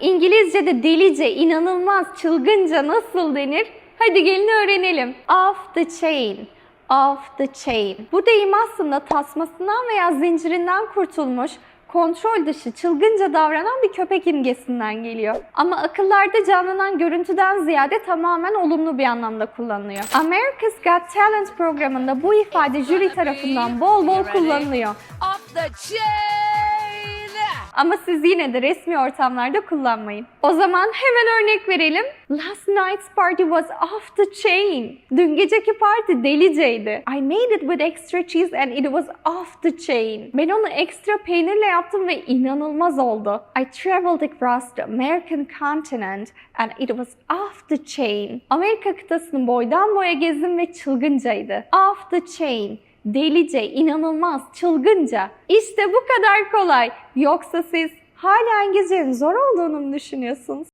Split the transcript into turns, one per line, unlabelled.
İngilizce'de delice, inanılmaz, çılgınca nasıl denir? Hadi gelin öğrenelim. Off the chain. Off the chain. Bu deyim aslında tasmasından veya zincirinden kurtulmuş, kontrol dışı, çılgınca davranan bir köpek imgesinden geliyor. Ama akıllarda canlanan görüntüden ziyade tamamen olumlu bir anlamda kullanılıyor. America's Got Talent programında bu ifade jüri tarafından bol bol kullanılıyor.
Off the chain!
Ama siz yine de resmi ortamlarda kullanmayın. O zaman hemen örnek verelim. Last night's party was off the chain. Dün geceki parti deliceydi. I made it with extra cheese and it was off the chain. Ben onu ekstra peynirle yaptım ve inanılmaz oldu. I traveled across the American continent and it was off the chain. Amerika kıtasını boydan boya gezdim ve çılgıncaydı. Off the chain delice, inanılmaz, çılgınca. İşte bu kadar kolay. Yoksa siz hala İngilizcenin zor olduğunu mu düşünüyorsunuz?